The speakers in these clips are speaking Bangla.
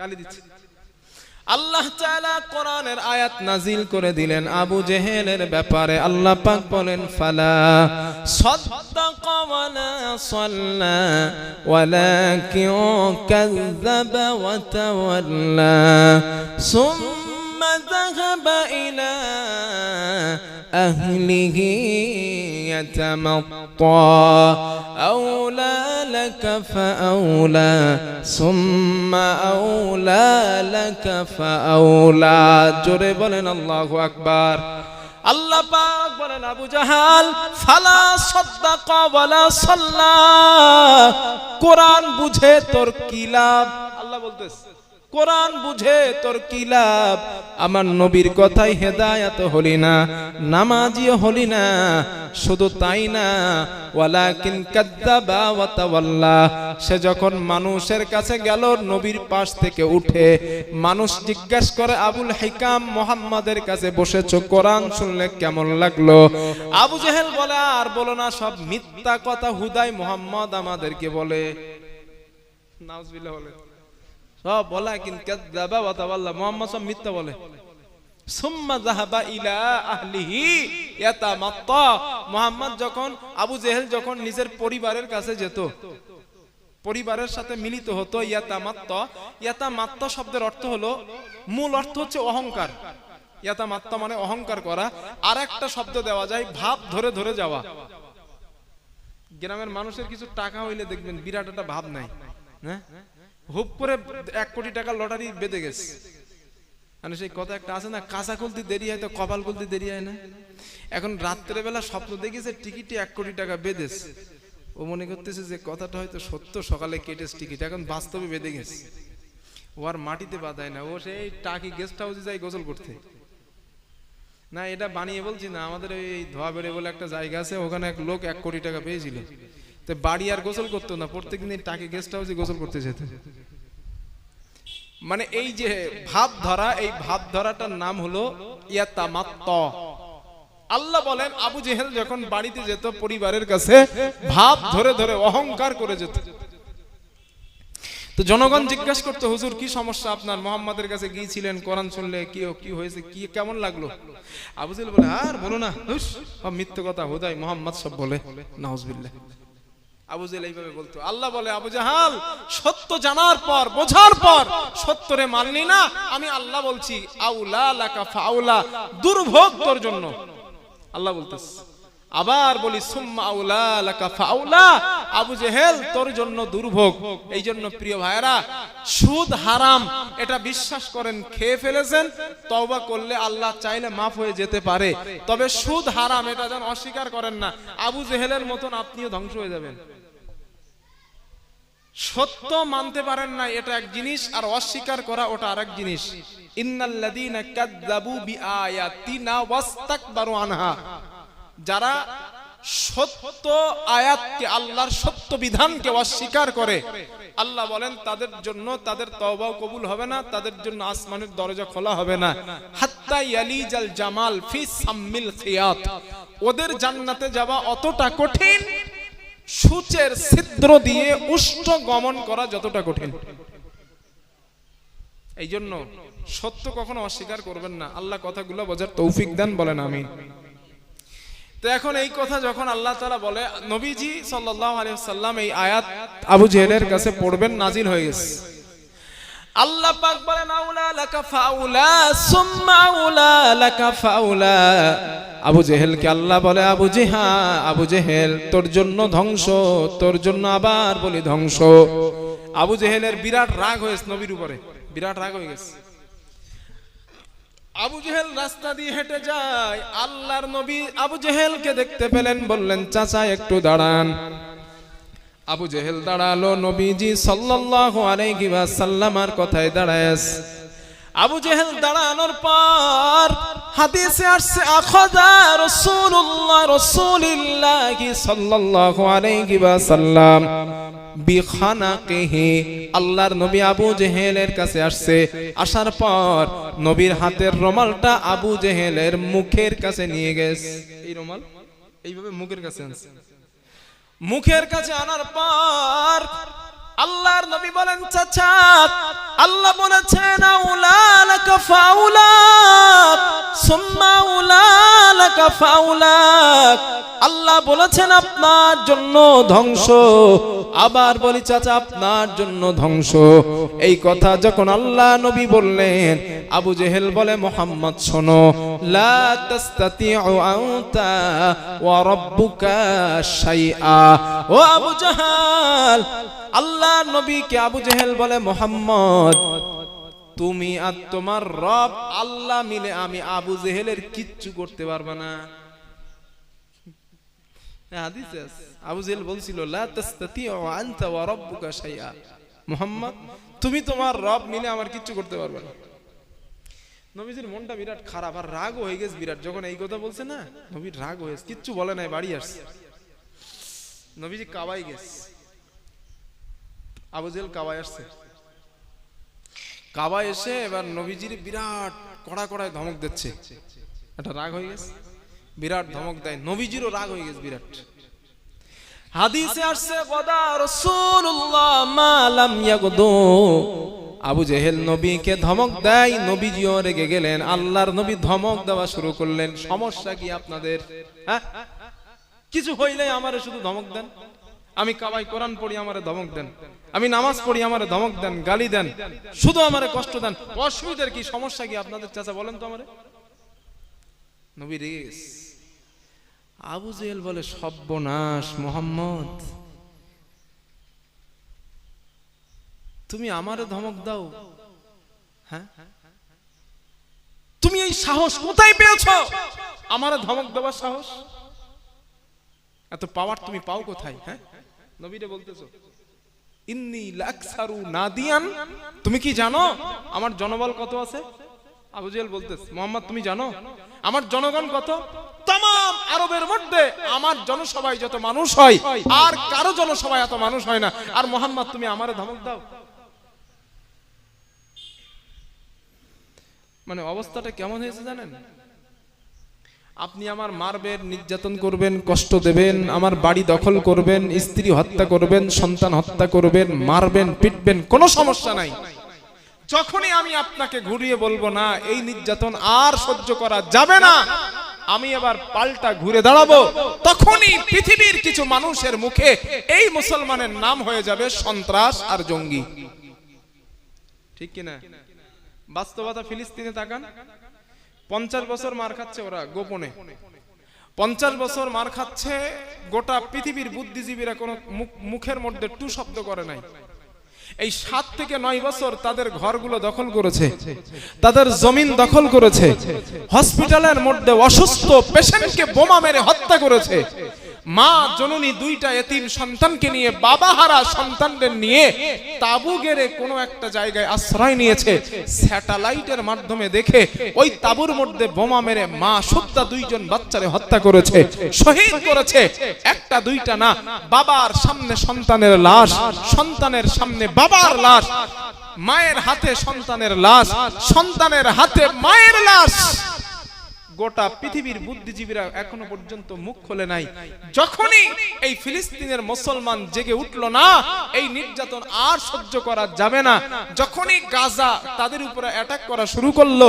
গালি দিচ্ছে। আল্লাহ তাআলা কোরআনের আয়াত নাজিল করে দিলেন, আবু জেহেলের ব্যাপারে আল্লাহ পাক বলেন, ফালা সাদ্দাকা ওয়ালা সাল্লা ওয়ালাকিন أهله يتمطى أولى لك فأولى ثم أولى لك فأولى জোরে বলেন আল্লাহু আকবার আল্লাহ পাক বলেন আবু জাহাল ফালা সাদ্দাকা ওয়ালা সাল্লা কোরআন বুঝে তোর কি লাভ আল্লাহ বলতেছে কোরআন বুঝে, তোর কি লাভ? আমার নবীর কথাই হেদায়াত হলি না, নামাজিও হলি না, শুধু তাই না। ওয়ালাকিন কাদ্দাবা ওয়া তাওয়াল্লা, সে যখন মানুষের কাছে গেল, নবীর পাশ থেকে উঠে, মানুষ জিজ্ঞেস করে, আবুল হিকাম মোহাম্মদের কাছে বসেছো? কোরআন শুনলে কেমন লাগল? আবু জেহেল বলে, আর বলো না, সব মিথ্যা কথা হুদাই মোহাম্মদ আমাদেরকে বলে। নাউজুবিল্লাহ বলে। সব বলা কিন্তু মুহাম্মদ সব মিথ্যা বলে। মুহাম্মদ যখন, আবু জেহেল যখন নিজের পরিবারের কাছে যেত, পরিবারের সাথে মিলিত হতো, ইয়াতামাত্তা। ইয়াতামাত্তা শব্দের অর্থ হলো, মূল অর্থ হচ্ছে অহংকার। ইয়াতামাত্তা মানে অহংকার করা। আর একটা শব্দ দেওয়া যায়, ভাব ধরে ধরে যাওয়া। গ্রামের মানুষের কিছু টাকা হইলে দেখবেন বিরাট একটা ভাব নাই। হ্যাঁ? হুপ করে এক কোটি টাকা লটারি বেঁধে গেছে। মানে সেই কথা একটা আছে না, কাঁচা খুলতে দেরি হয় তো কপাল খুলতে দেরি হয় না। এখন রাত্রে বেলা স্বপ্ন দেখেছে টিকিটে এক কোটি টাকা বেঁধেছে। ও মনে করতেছে যে কথাটা হয়তো সত্য, সকালে কেটেছে টিকিট, এখন বাস্তবে বেঁধে গেছে। ও আর মাটিতে বাঁধায় না, ও সেই টাকি গেস্ট হাউসে যায় গোসল করতে। না, এটা বানিয়ে বলছি না, আমাদের এই ধোয়া বেড়ে বলে একটা জায়গা আছে, ওখানে এক লোক এক কোটি টাকা পেয়েছিল। বাড়ি আর গোসল করতো না, প্রত্যেকদিন এই টাকে গেস্ট হাউসে গোসল করতে যেত। মানে এই যে ভাব ধরা এই ভাব ধরাটার নাম হলো আল্লাহ বলেন, আবু জেহেল যখন বাড়িতে যেত, পরিবারের কাছে ভাব ধরে ধরে অহংকার করে যেত। তো জনগণ জিজ্ঞাসা করতো, হুজুর, কি সমস্যা আপনার? মোহাম্মদের কাছে গিয়েছিলেন, কোরআন শুনলে কি কি হয়েছে? কি, কেমন লাগল? আবু জেহেল বলে, আর বলো না মিথ্যে কথা, হুদাই মোহাম্মদ সব বলে, নাউজবিল্লাহ। আবু জেহেল এইভাবে বলতো, আল্লাহ বলে, আবু জাহাল, সত্য জানার পর, বোঝার পর, সত্যরে মানলি না? আমি আল্লাহ বলছি, আউলা লাকা ফাউলা, দুর্ভোগ তোর জন্য। আল্লাহ বলতেছে, আবার বলি, সুম্মা আউলা ফাউলা, আবু জেহেল তোর জন্য দুর্ভোগ। এই জন্য প্রিয় সুদ হারাম, এটা বিশ্বাস করেন, খেয়ে ফেলেছেন করলে আল্লাহ চাইলে মাফ হয়ে যেতে পারে। তবে সুদ হারাম, এটা যেন অস্বীকার করেন না। আবু জেহেলের মতন আপনিও ধ্বংস হয়ে যাবেন। সত্য মানতে পারেন না, এটা এক জিনিস, আর অস্বীকার করা ওটা আরেক জিনিস। যারা সত্য আয়াতকে, আল্লাহর সত্য বিধানকে অস্বীকার করে, আল্লাহ বলেন, তাদের জন্য তাদের তওবাও কবুল হবে না, তাদের জন্য আসমানের দরজা খোলা হবে না। হাত্তা ইয়ালিজাল জামাল ফি সাম্মিল খিয়াত। ওদের জান্নাতে যাওয়া অতটা কঠিন সূচের ছিদ্র দিয়ে উষ্ণ গমন করা যতটা কঠিন। এই জন্য সত্য কখনো অস্বীকার করবেন না। আল্লাহ কথাগুলো বোঝার তৌফিক দেন বলেন আমি তো এখন এই কথা যখন আল্লাহ তালা বলে, নবীজি আলিয়াল্লাম এই আয়াত আবু জেহেলের কাছে পড়বেন নাজিল হয়ে গেছে। আল্লাহ পাক বলেন, আউলা লাকা ফাউলা, সুম্মা আউলা লাকা ফাউলা। আবু জেহেল কে আল্লাহ বলে, আবু জিহা, আবু জেহেল, তোর জন্য ধ্বংস, তোর জন্য আবার বলি ধ্বংস। আবু জেহেলের বিরাট রাগ হয়েছে নবীর উপরে, বিরাট রাগ হয়ে গেছে। আবু জেহেল রাস্তা দিয়ে হেঁটে যায়, আল্লাহর নবী আবু জেহেলকে দেখতে পেলেন, বললেন, চাচা, একটু দাঁড়ান। আবু জেহেল দাঁড়াল নবীজি সাল্লাল্লাহু আলাইহি ওয়াসাল্লামার কথায় দাঁড়ায় আবু জেহেল দাঁড়ানোর পর হাদিসে আসছে, আখাদা রাসূলুল্লাহ রাসূলিল্লাহি সাল্লাল্লাহু আলাইহি ওয়াসাল্লাম আল্লাহর নবী আবু জেহেলের কাছে আসছে। আসার পর নবীর হাতের রুমালটা আবু জেহেলের মুখের কাছে নিয়ে গেছে। এই রুমাল? এইভাবে মুখের কাছে আনছে। মুখের কাছে আনার পর আল্লাহর নবী বলেন, চাচা, আল্লাহ বলেছেন আউলা লাকা ফাউলা সুম্মা আউলা লাকা ফাউলা আল্লাহ বলেছেন, আপনার জন্য ধ্বংস। আবার বলি, চাচা, আপনার জন্য ধ্বংস। এই কথা যখন আল্লাহ নবী বললেন, আবু জেহেল বলে, মোহাম্মদ, শোনো, লা তাস্তাতিউ আনতা ওয়া রাব্বুকা শাইআ। ও আবু জাহাল আল্লাহ নবীকে আবু জেহেল বলে মোহাম্মদ তুমি আর তোমার রব আল্লাহ মিলে আমি আবু জেহেলের কিচ্ছু করতে পারবে না। হ্যাঁ, বলছিল মুহাম্মদ তুমি তোমার মিলে আমার কিচ্ছু করতে পারবে না। নবীজির মনটা বিরাট খারাপ আর রাগ হয়ে গেছে বিরাট। যখন এই কথা বলছে না রাগ কিচ্ছু বলে নাই বাড়ি আসছে। নবীজি কাবাই গেছে। আবু জেহেল কাবাই আসছে। কাবা এসে এবার নবীজির বিরাট কড়া কড়ায় ধমক দিচ্ছে। একটা রাগ হয়ে গেছে। বিরাট ধমক দেয়। নবীজিরও রাগ হয়ে গেছে বিরাট। হাদিসে আসছে গদা রাসূলুল্লাহ মা লাম ইয়াগদু। আবু জেহেল নবীকে ধমক দেয়। নবীজিও রেগে গেলেন। আল্লাহর নবী ধমক দেওয়া শুরু করলেন। সমস্যা কি আপনাদের? হ্যাঁ? কিছু হইলে আমারে শুধু ধমক দেন। আমি কাবাই কোরআন পড়ি, আমারে ধমক দেন। আমি নামাজ পড়ি, আমারে ধমক দেন, গালি দেন। শুধু আমারে কষ্ট দেন। অসুবিধার কি সমস্যা কি আপনাদের চাচা, বলেন তো আমারে। নবী গেছে। আবু জেহেল বলে সর্বনাশ মোহাম্মদ। তুমি আমারে ধমক দাও। হ্যাঁ? তুমি এই সাহস কোথায় পেয়েছ? আমারে ধমক দেওয়ার সাহস? এত পাওয়ার তুমি পাও কোথায় হ্যাঁ? নবীরে বলতেছো? ইন্নি লাকসারু নাদিয়ান। তুমি কি জানো? আমার জনবল কত আছে? আবু জেহেল বলতেছে, মোহাম্মদ, তুমি জানো? আমার জনগণ কত? তাম আরবের মধ্যে আমার জনসভায় যত মানুষ হয়, আর কারও জনসভায় এত মানুষ হয় না। আর মোহাম্মদ, তুমি আমারে ধমক দাও। মানে অবস্থাটা কেমন হয়েছে জানেন? আপনি আমার মারবেন, নির্যাতন করবেন, কষ্ট দেবেন, আমার বাড়ি দখল করবেন, স্ত্রী হত্যা করবেন, সন্তান হত্যা করবেন, মারবেন, পিটবেন, কোনো সমস্যা নাই। যখনই আমি আপনাকে ঘুরিয়ে বলব না, এই নির্যাতন আর সহ্য করা যাবে না, আমি এবার পাল্টা ঘুরে দাঁড়াবো, তখনই পৃথিবীর কিছু মানুষের মুখে এই মুসলমানের নাম হয়ে যাবে সন্ত্রাস আর জঙ্গি। ঠিক কিনা? বাস্তবতা ফিলিস্তিনে তাকান। পঞ্চাশ বছর মার খাচ্ছে ওরা গোপনে। পঞ্চাশ বছর মার খাচ্ছে, গোটা পৃথিবীর বুদ্ধিজীবীরা কোনো মুখ- মুখের মধ্যে টু শব্দ করে নাই। এই সাত থেকে নয় বছর তাদের ঘরগুলো দখল করেছে, তাদের জমিন দখল করেছে, হসপিটালের মধ্যে অসুস্থ পেশেন্টকে বোমা মেরে হত্যা করেছে মা জননী দুইটা এতিম সন্তানকে নিয়ে, বাবা হারা সন্তানদের নিয়ে তাবু গেড়ে কোনো একটা জায়গায় আশ্রয় নিয়েছে। স্যাটেলাইটের মাধ্যমে দেখে ওই তাবুর মধ্যে বোমা মেরে মা সুদ্ধা দুইজন বাচ্চারে হত্যা করেছে, শহীদ করেছে। একটা দুইটা না, বাবার সামনে সন্তানের লাশ, সন্তানের সামনে বাবার লাশ, মায়ের হাতে সন্তানের লাশ, সন্তানের হাতে মায়ের লাশ। গোটা পৃথিবীর বুদ্ধিজীবীরা এখনও পর্যন্ত মুখ খোলে নাই। যখনই এই ফিলিস্তিনের মুসলমান জেগে উঠল না, এই নির্যাতন আর সহ্য করা যাবে না। যখনই গাজা তাদের উপরে অ্যাটাক করা শুরু করল,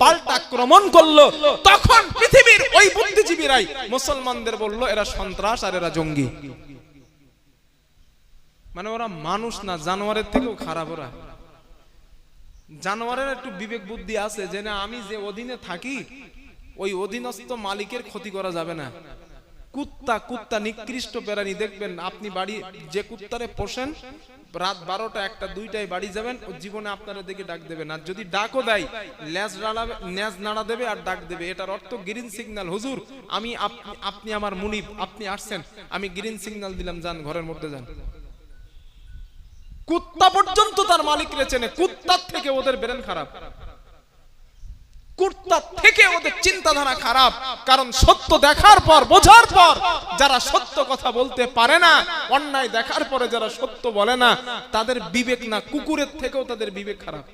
পাল্টা আক্রমণ করল, তখন পৃথিবীর ওই বুদ্ধিজীবীরাই মুসলমানদের বলল, এরা সন্ত্রাস আর এরা জঙ্গি। মানে ওরা মানুষ না, জানোয়ারের থেকেও খারাপ ওরা। জানোয়ারের একটু বিবেক বুদ্ধি আছে যে, না, আমি যে অধীনে থাকি ওই অধীনস্থ মালিকের ক্ষতি করা যাবে না। কুত্তা কুত্তা, নিকৃষ্ট প্রাণী, দেখবেন আপনি বাড়ি যে কুত্তারে পোষেন, রাত বারোটা একটা, দুইটায় বাড়ি যাবেন, ও জীবনে আপনারা দেখে ডাক দেবে না। যদি ডাকও দেয় ল্যাজ নাড়াবে ল্যাজ নাড়া দেবে আর ডাক দেবে। এটার অর্থ গ্রিন সিগন্যাল হুজুর, আমি আপনি আমার মুনিব, আপনি আসছেন, আমি গ্রিন সিগন্যাল দিলাম, যান, ঘরের মধ্যে যান। কুত্তা পর্যন্ত তার মালিক চেনে, কুত্তার থেকে ওদের ব্রেন খারাপ। কুত্তা থেকে ওদের চিন্তাধারা খারাপ। কারণ সত্য দেখার পর, বোঝার পর যারা সত্য কথা বলতে পারে না, অন্যায় দেখার পরে যারা সত্য বলে না, তাদের বিবেক না, কুকুরের থেকেও তাদের বিবেক খারাপ।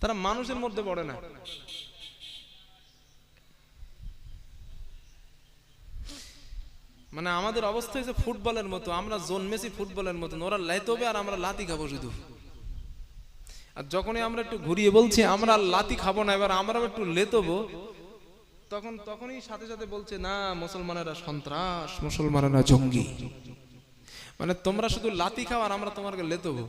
তারা মানুষের মধ্যে পড়ে না। মানে আমাদের অবস্থা হয়েছে ফুটবলের মতো, আমরা জন্মেছি ফুটবলের মতো ওরা লাইতবে আর আমরা লাতি খাব শুধু। আর যখনই আমরা একটু ঘুরিয়ে বলছি, আমরা লাতি খাব না, এবার আমরা একটু লেতবো, তখন তখনই সাথে সাথে বলছে, না, মুসলমানেরা সন্ত্রাস, মুসলমানেরা জঙ্গি। মানে তোমরা শুধু লাতি খাও আর আমরা তোমাকে লেতবো।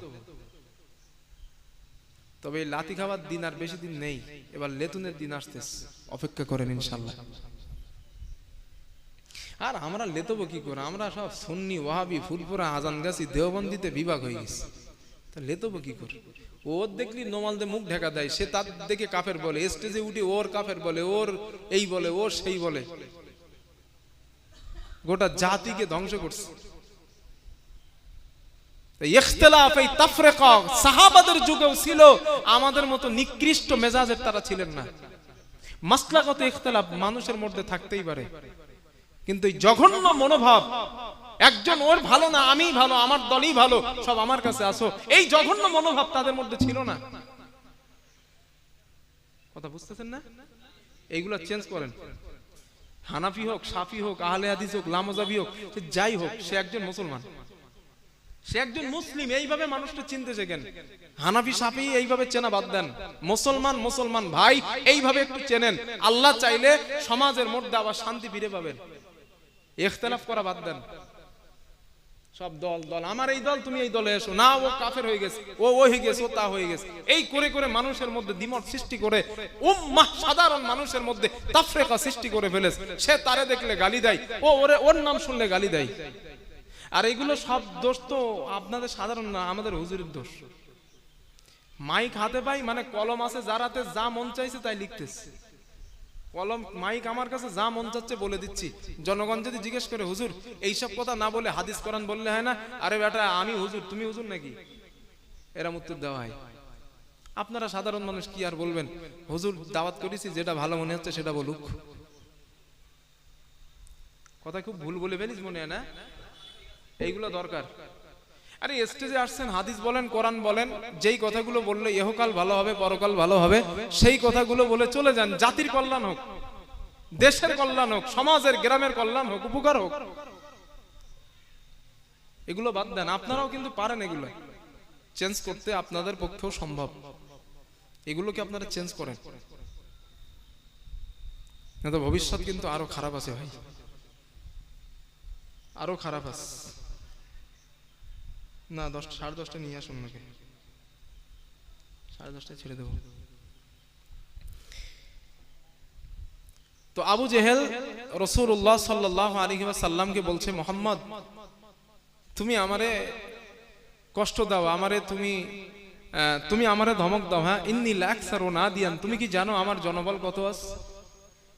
তবে এই লাতি খাওয়ার দিন আর বেশি দিন নেই, এবার লেতুনের দিন আসতেছে, অপেক্ষা করেন ইনশাল্লাহ আর আমরা লেতবো কি করে? আমরা সব সুন্নি, ওয়াহাবি, ফুলপুরা, আজান গাছি, দেওবন্দিতে বিভাগ হয়ে গেছি। তা লেতবো কি করে? ওর দেখলি নোমাল দিয়ে মুখ ঢাকা দেয়, সে তার দেখে কাফের বলে, স্টেজে উঠে ওর কাফের বলে, ওর এই বলে, ওর সেই বলে। গোটা জাতিকে ধ্বংস করছে। সাহাবাদের যুগেও ছিল, আমাদের মতো নিকৃষ্ট মেজাজের ছিলেন না। মানুষের মধ্যে থাকতেই পারে। কিন্তু এই জঘন্য মনোভাব একজন ওর ভালো না আমি ভালো, আমার দলই ভালো, সব আমার কাছে আসো। এই জঘন্য মনোভাব তাদের মধ্যে ছিল না। কথা বুঝতেছেন না? এইগুলো চেঞ্জ করেন। হানাফি হোক, সাফি হোক, আহলে হাদিস হোক, লামজাবি হোক, সে যাই হোক, সে একজন মুসলমান। সে একজন মুসলিম, এইভাবে মানুষটা চিনতে শেখেন। হানাফি, সাফি এইভাবে চেনা বাদ দেন। মুসলমান মুসলমান ভাই, এইভাবে একটু চেনেন। আল্লাহ চাইলে সমাজের মধ্যে আবার শান্তি ফিরে পাবেন। ইখতলাফ করা বাদ দেন। সব দল দল। আমার এই দল, তুমি এই দলে এসো। না, ও কাফের হয়ে গেছে, ও ও হয়ে গেছে, ও তা হয়ে গেছে। এই করে করে মানুষের মধ্যে দ্বিমত সৃষ্টি করে, উম্মাহ সাধারণ মানুষের মধ্যে তাফরিকা সৃষ্টি করে ফেলেছে। সে তারে দেখলে গালি দেয়, ও ওরে, ওর নাম শুনলে গালি দেয়। আর এগুলো সব দোষ তো আপনাদের সাধারণ না, আমাদের হুজুরের দোষ। মাইক হাতে পাই মানে কলম আছে, যার হাতে যা মন চাইছে তাই লিখতেছে। কলম, মাইক আমার কাছে যা মন চাচ্ছে বলে দিচ্ছি। জনগণ যদি জিজ্ঞেস করে, হুজুর, এইসব কথা না বলে হাদিস, কোরআন বললে হয় না? আরে বেটা, আমি হুজুর, তুমি হুজুর নাকি? এরম উত্তর দেওয়া হয়। আপনারা সাধারণ মানুষ কি আর বলবেন? হুজুর, দাওয়াত করেছি, যেটা ভালো মনে হচ্ছে সেটা বলুক। কথা খুব ভুল বলে ফেলিস মনে হয় না? এইগুলো দরকার। আরে স্টেজে আসছেন, হাদিস বলেন, কোরআন বলেন, যেই কথাগুলো বললে ইহকাল ভালো হবে, পরকাল ভালো হবে, সেই কথাগুলো বলে চলে যান, জাতির কল্যাণ হোক, দেশের কল্যাণ হোক, সমাজের, গ্রামের কল্যাণ হোক, উপকার হোক। এগুলো বাদ দেন, আপনারাও কিন্তু পারেন এগুলো। চেঞ্জ করতে আপনাদের পক্ষেও সম্ভব। এগুলোকে আপনারা চেঞ্জ করেন? না তো ভবিষ্যৎ কিন্তু আরও খারাপ আছে ভাই। আরও খারাপ আছে। না, দশটা, সাড়ে দশটা নিয়ে আসুন নাকি সাড়ে দশটায় ছেড়ে দেবো। তো আবু জেহেল রসুল্লাহ সাল্লাহ আলী সাল্লামকে বলছে, মোহাম্মদ, তুমি আমারে কষ্ট দাও, আমারে তুমি তুমি আমারে ধমক দাও হ্যাঁ? ইন্নি লাখ ও না দিয়ান তুমি কি জানো আমার জনবল কত আস?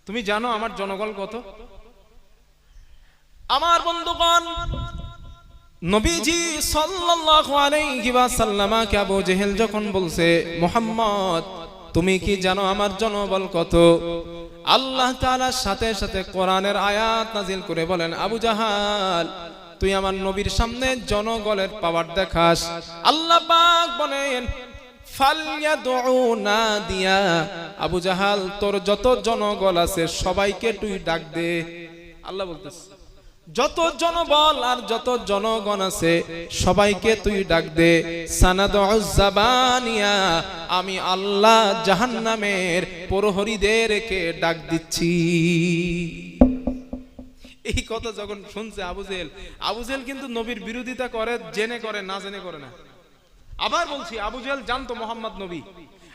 তুমি জানো আমার জনবল কত? আমার বন্ধুগণ নবীজি সাল্লাল্লাহু আলাইহি আবু জেহেল যখন বলছে, মোহাম্মদ, তুমি কি জানো আমার জনবল কত? আল্লাহ তাআলার সাথে সাথে কোরআনের আয়াত নাজিল করে বলেন, আবু জাহাল, তুই আমার নবীর সামনে জনগলের পাওয়ার দেখাস। আল্লাহ পাক বলেন নাদিয়া, আবু জাহাল, তোর যত জনগল আছে সবাইকে তুই ডাক দে। আল্লাহ বলতেছে যত জনবল আর যত জনগণ আছে, সবাইকে তুই ডাক দে সানাদিয়া আমি আল্লাহ জাহান্নামের প্রহরীদেরকে ডাক দিচ্ছি। এই কথা যখন শুনছে আবু জেহেল আবু জেহেল কিন্তু নবীর বিরোধিতা করে, জেনে করে, না জেনে করে না। আবার বলছি, আবু জেহেল জানতো মোহাম্মদ নবী।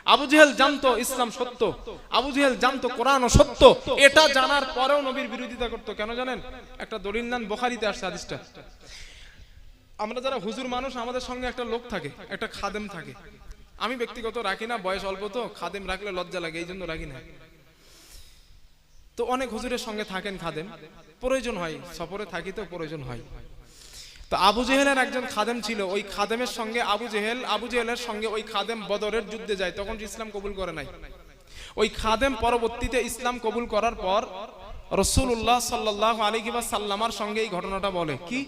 আবু জেহেল জানতো ইসলাম সত্য। আবু জেহেল জানতো কোরআন সত্য। এটা জানার পরেও নবীর বিরোধিতা করতো। কেন জানেন? একটা দলিল নান, বোখারিতে আসছে হাদিসটা। আমরা যারা হুজুর মানুষ, আমাদের সঙ্গে একটা লোক থাকে, একটা খাদেম থাকে। আমি ব্যক্তিগত রাখি না, বয়স অল্প তো, খাদেম রাখলে লজ্জা লাগে, এই জন্য রাখি না। তো অনেক হুজুরের সঙ্গে থাকেন খাদেম। প্রয়োজন হয়, সফরে থাকি তো প্রয়োজন হয়। তো আবু জেহেলের একজন খাদেম ছিল, ওই খাদেমের সঙ্গে আবু জেহেল, আবু জেহেলের সঙ্গে ওই খাদেম বদরের যুদ্ধে যায়, তখন ইসলাম কবুল করে নাই। ওই খাদেম পরবর্তীতে ইসলাম কবুল করার পর রসুল্লাহ সাল্লাহ আলী সাল্লামার সঙ্গে এই ঘটনাটা বলে। কি?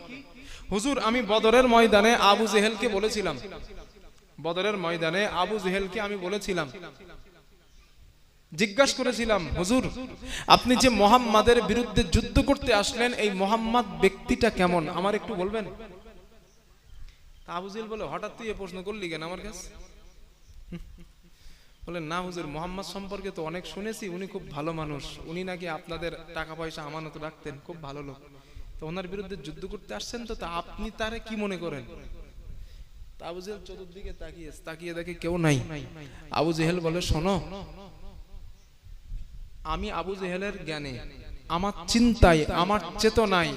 হুজুর, আমি বদরের ময়দানে আবু জেহেলকে বলেছিলাম। বদরের ময়দানে আবু জেহেলকে আমি বলেছিলাম জিজ্ঞাসা করেছিলাম, হুজুর, আপনি যে মোহাম্মদের বিরুদ্ধে যুদ্ধ করতে আসলেন, এই মোহাম্মদ ব্যক্তিটা কেমন? আমার একটু বলবেন? আবুজিল বলে, হঠাৎ তুই এ প্রশ্ন করলি কেন আমার কাছে? বলে, না হুজুর, মোহাম্মদ সম্পর্কে তো অনেক শুনেছি, উনি খুব ভালো মানুষ। উনি নাকি আপনাদের টাকা পয়সা আমানত রাখতেন, খুব ভালো লোক। তো ওনার বিরুদ্ধে যুদ্ধ করতে আসছেন তো, তা আপনি তারে কি মনে করেন? আবু জেহেল চতুর্দিকে তাকিয়ে তাকিয়ে দেখে কেউ নাই। আবু জেহেল বলে, শোনো আমি আবু জেহেলের জ্ঞানে আমার চিন্তায় আমার চেতনায়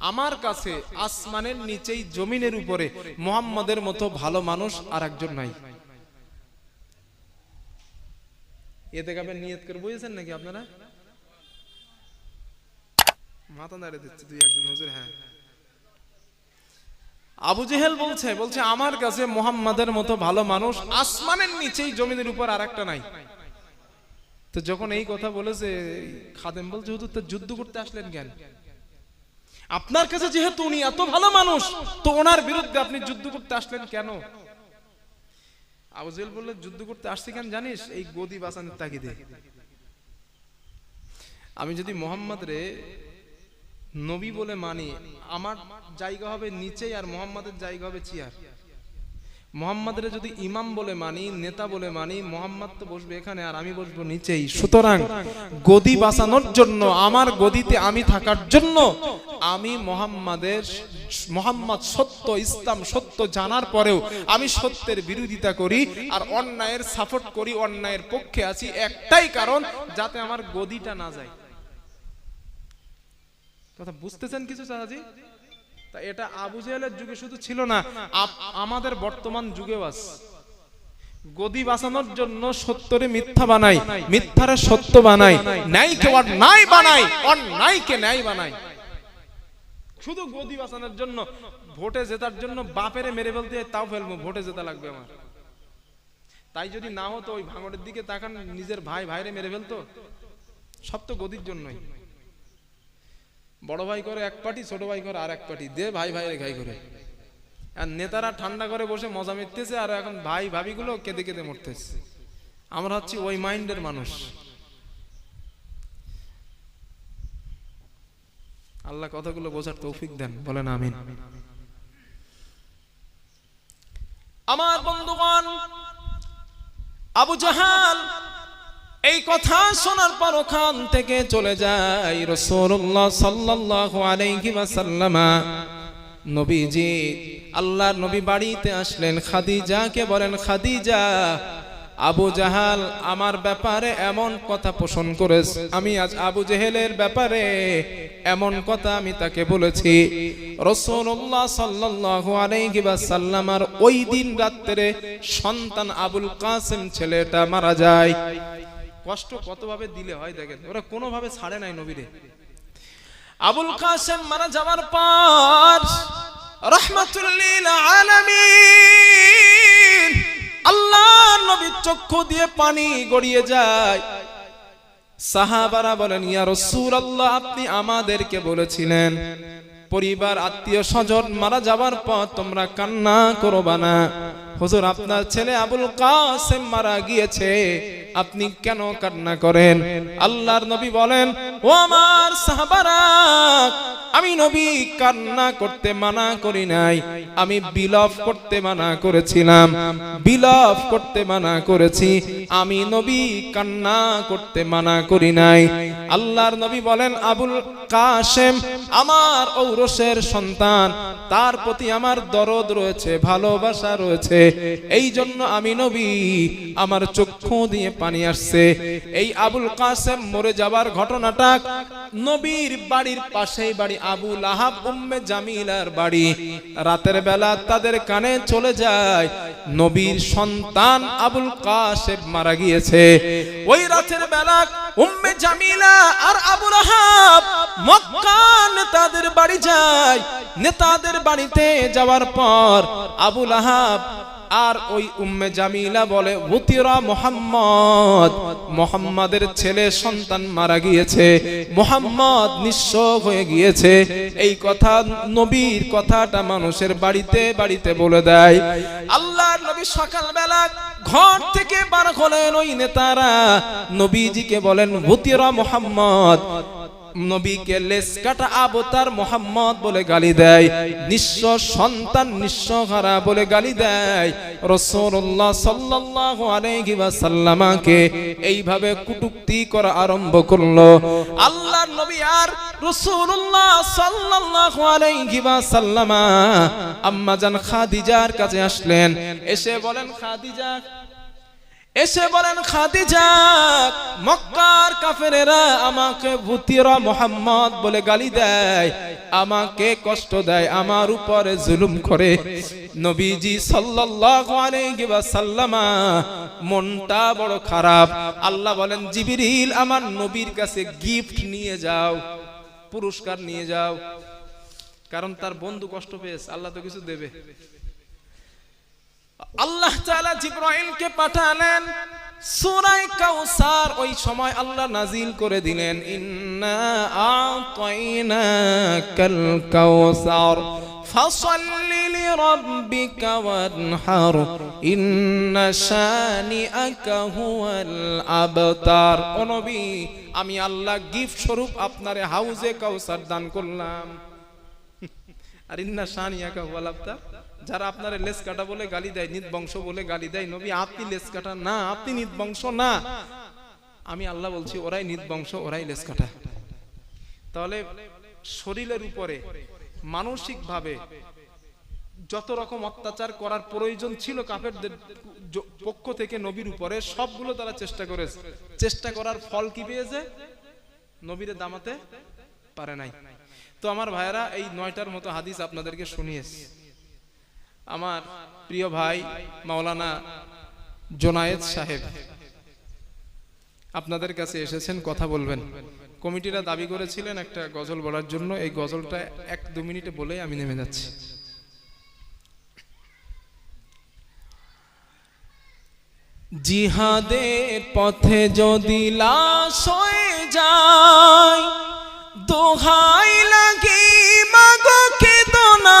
আমার কাছে আসমানের নিচেই জমিনের উপরে মোহাম্মদের মতো ভালো মানুষ আর একজন নাই। এতে কাপের নিয়ত করে বুঝেছেন নাকি আপনারা? মাথা দাঁড়িয়ে দিচ্ছে দুই একজন হুজুর হ্যাঁ। আবু জেহেল বলছে বলছে আমার কাছে মোহাম্মদের মতো ভালো মানুষ আসমানের নিচেই জমিনের উপর আর একটা নাই। তো যখন এই কথা বলেছে, খাদেম বলছে, হুজুর, তো যুদ্ধ করতে আসলেন কেন? আপনার কাছে যেহেতু উনি এত ভালো মানুষ, তো ওনার বিরুদ্ধে আপনি যুদ্ধ করতে আসলেন কেন? আবু জেহেল বললে, যুদ্ধ করতে আসছি কেন জানিস? এই গদি বাঁচানোর তাগিদে। আমি যদি মোহাম্মদ রে নবী বলে মানি, আমার জায়গা হবে নিচে আর মোহাম্মদের জায়গা হবে চেয়ার। মোহাম্মদের যদি ইমাম বলে মানি নেতা বলে মানি মোহাম্মদ তো বসবে এখানে আর আমি বসবো নিচেই। সুতরাং গদি বাঁচানোর জন্য আমার গদিতে আমি থাকার জন্য আমি মোহাম্মদের মোহাম্মদ সত্য ইসলাম সত্য জানার পরেও আমি সত্যের বিরোধিতা করি আর অন্যায়ের সাপোর্ট করি অন্যায়ের পক্ষে আছি একটাই কারণ যাতে আমার গদিটা না যায়। কথা বুঝতেছেন কিছু চাচাজি তা এটা আবু জেহেলের যুগে শুধু ছিল না আমাদের বর্তমান যুগেও আছে। গদি বাঁচানোর জন্য সত্যরে মিথ্যা বানাই, মিথ্যারে সত্য বানাই, ন্যায়কে অন্যায় বানাই, অন্যায়কে ন্যায় বানাই। শুধু গদি বাঁচানোর জন্য, ভোটে জেতার জন্য বাপেরে মেরে ফেলতে তাও ফেলব, ভোটে জেতা লাগবে আমার। তাই যদি না হতো, ওই ভাঙড়ের দিকে তাকান, নিজের ভাই ভাইরে মেরে ফেলতো, সব তো গদির জন্যই। বড় ভাই করে এক পার্টি ছোট ভাই করে আর এক পার্টি দে ভাই ভাইয়ের ঘাই করে। আর নেতারা ঠান্ডা করে বসে মজা মিটতেছে আর এখন ভাই, ভাবিগুলো কেঁদে কেঁদে মরতেছে। আমরা হচ্ছি ওই মাইন্ডের মানুষ। আল্লাহ কথাগুলো বোঝার তৌফিক দেন। বলেন আমিন। আমার বন্ধুগণ, আবু জাহাল এই কথা শোনার পর ওখান থেকে চলে যায় রসুল্লাহ সাল্লাল্লাহু আলাইহি ওয়াসাল্লামা। নবীজি, আল্লাহর নবী বাড়িতে আসলেন, খাদিজাকে বলেন, খাদিজা, আবু জাহাল আমার ব্যাপারে এমন কথা পোষণ করেছে। আমি আজ আবু জেহেলের ব্যাপারে এমন কথা আমি তাকে বলেছি। রসুল্লাহ সাল্লাল্লাহু আলাইহি ওয়াসাল্লামার ওই দিন রাত্রে সন্তান আবুল কাসেম ছেলেটা মারা যায়। কষ্ট কতভাবে দিলে হয় দেখেন, ওরা কোনোভাবে ছাড়ে নাই নবীরে। আবুল কাসেম মারা যাওয়ার পর রহমাতুল্লিল আল্লাহ নবীর চক্ষু দিয়ে পানি গড়িয়ে যায়। সাহাবারা বলেন, ইয়া রাসূলুল্লাহ, আপনি আমাদেরকে বলেছিলেন, পরিবার, আত্মীয় স্বজন মারা যাবার পর তোমরা কান্না করবা না। হুজুর, আপনার ছেলে আবুল কাসেম মারা গিয়েছে। আপনি কেন কান্না করেন? আল্লাহর নবী বলেন ও আমার সাহাবারা আমি নবী, কান্না করতে মানা করি নাই। আমি বিলাপ করতে মানা করেছিলাম। বিলাপ করতে মানা করেছি। আমি নবী, কান্না করতে মানা করি নাই। আল্লাহর নবী বলেন, আবুল কাসেম আমার ঔরসের সন্তান। তার প্রতি আমার দরদ রয়েছে, ভালোবাসা রয়েছে। এই জন্য আমি নবী, আমার চক্ষু দিয়ে পানি আসছে। এই আবুল কাসেম মরে যাবার ঘটনাটা নবীর বাড়ির পাশেই বাড়ি আবুল আহাব উম্মে জামিলার বাড়ি। রাতের বেলা তাদের কানে চলে যায়, নবীর সন্তান আবুল কাশেব মারা গিয়েছে। ওই রাতের বেলা উম্মে জামিলা আর আবু লাহাব মক্কা নেতাদের বাড়ি যায়। নেতাদের বাড়িতে যাওয়ার পর আবু আহাব আর ওই উম্মে জামিলা বলে, উতিরা মোহাম্মদ। মোহাম্মদের ছেলে সন্তান মারা গিয়েছে। মোহাম্মদ নিঃস্ব হয়ে গিয়েছে। এই কথা নবীর কথাটা মানুষের বাড়িতে বাড়িতে বলে দেয়। আল্লাহ নবী সকালবেলা ঘর থেকে বার হলেন ওই নেতারা। নবীজিকে বলেন ভূতিরা মোহাম্মদ। নবীকে লেস কাটা আবতার মোহাম্মদ বলে গালি দেয়, নিঃস্ব সন্তান, নিঃস্ব হারা বলে গালি দেয়। রসুল্লাহ সাল্লাল্লাহু আলাইহি এইভাবে কুটুক্তি করা আরম্ভ করল। আল্লাহর নবী আর রসুল্লাহ সাল্লাল্লাহু আলাইহি ওয়াসাল্লামা আম্মা জান খাদিজার কাছে আসলেন। এসে বলেন, খাদিজা এসে বলেন, খাদিজা, মক্কার কাফেরেরা আমাকে ভূতিরা মোহাম্মদ বলে গালি দেয়, আমাকে কষ্ট দেয়, আমার উপরে জুলুম করে। নবীজি সাল্লাল্লাহু আলাইহি ওয়াসাল্লামা, মনটা বড় খারাপ। আল্লাহ বলেন, জিবরিল, আমার নবীর কাছে গিফট নিয়ে যাও, পুরস্কার নিয়ে যাও, কারণ তার বন্ধু কষ্ট পেয়েছে, আল্লাহ তো কিছু দেবে। আল্লাহ তাআলা জিব্রাইলকে পাঠালেন। সূরায়ে কাউসার ওই সময় আল্লাহ নাজিল করে দিলেন, ইন্না কাউসার আবতার। আমি আল্লাহ গিফট স্বরূপ আপনারে হাউজে কাউসার দান করলাম। আর ইন্না শানিআকা হুয়াল আবতার? যারা আপনার লেস কাটা বলে গালি দেয় নিত বংশ বলে গালি দেয়, নবী, আপনি লেস কাটা না, আপনি নিত বংশ না। আমি আল্লাহ বলছি, ওরাই নিত বংশ ওরাই লেস কাটা। তাহলে শরীরের উপরে মানসিক ভাবে যত রকম অত্যাচার করার প্রয়োজন ছিল কাফেরদের পক্ষ থেকে নবীর উপরে, সবগুলো তারা চেষ্টা করেছে। চেষ্টা করার ফল কি পেয়েছে? নবীরে দামাতে পারে নাই। তো আমার ভাইয়েরা, এই নয়টার মতো হাদিস আপনাদেরকে শুনিয়েছি। আমার প্রিয় ভাই মাওলানা জোনায়েদ সাহেব। আপনাদের কাছে এসেছেন, কথা বলবেন। কমিটিরা দাবি করেছিলেন একটা গজল বলার জন্য। এই গজলটা এক দু মিনিটে বলেই আমি নেমে যাচ্ছি। জিহাদের পথে যদি লাশ হয়ে যায়, দোহাই লাগে মাগো কেদনা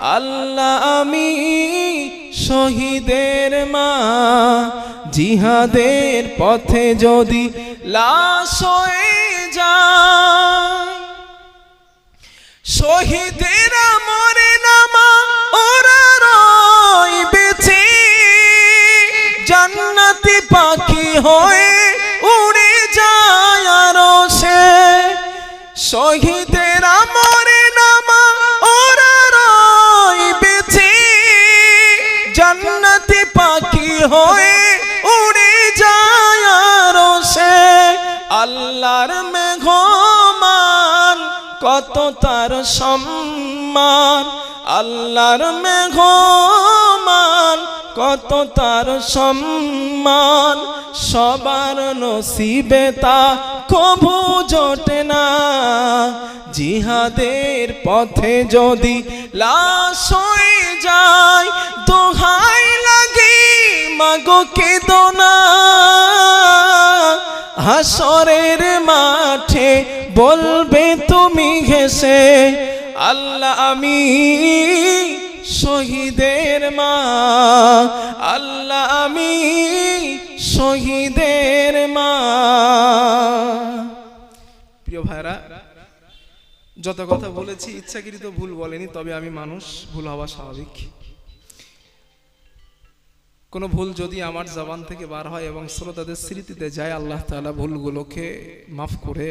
আল্লাহ আমি শহীদের মা, জিহাদের পথে যদি লাশ হয়ে যায়। শহীদেরা মরে নামা, ওরা রয় বেছে জান্নাতি পাখি হয়ে উড়ে যায় আরও সে শহীদেরা তার সম্মান, আল্লাহর মেঘমান কত তার সম্মান, সবার নসিবে তা কবু জোটে না। জিহাদের পথে যদি লাশ হয়ে যায়, দোহাই লাগে, মাগো কেদনা হাসরের মাঠে বলবে তুমি ঘেসে আল্লাহ আমি শহীদের মা, আল্লাহ আমি শহীদের মা। প্রিয় ভাইরা যত কথা বলেছি, ইচ্ছাকৃত ভুল বলেনি, তবে আমি মানুষ, ভুল হওয়া স্বাভাবিক। কোনো ভুল যদি আমার জবান থেকে বার হয় এবং শ্রোতাদের স্মৃতিতে যায়, আল্লাহ তালা ভুলগুলোকে মাফ করে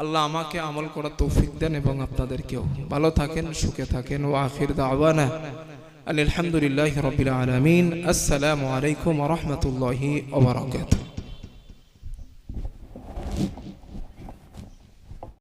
আল্লাহ আমাকে আমল করার তৌফিক দেন এবং আপনাদেরকেও। ভালো থাকেন, সুখে থাকেন। ও আখির দাওয়ানা আলহামদুলিল্লাহ রবিল আলমিন। আসসালামু আলাইকুম রহমতুল্লাহি ওবরাকাতুহ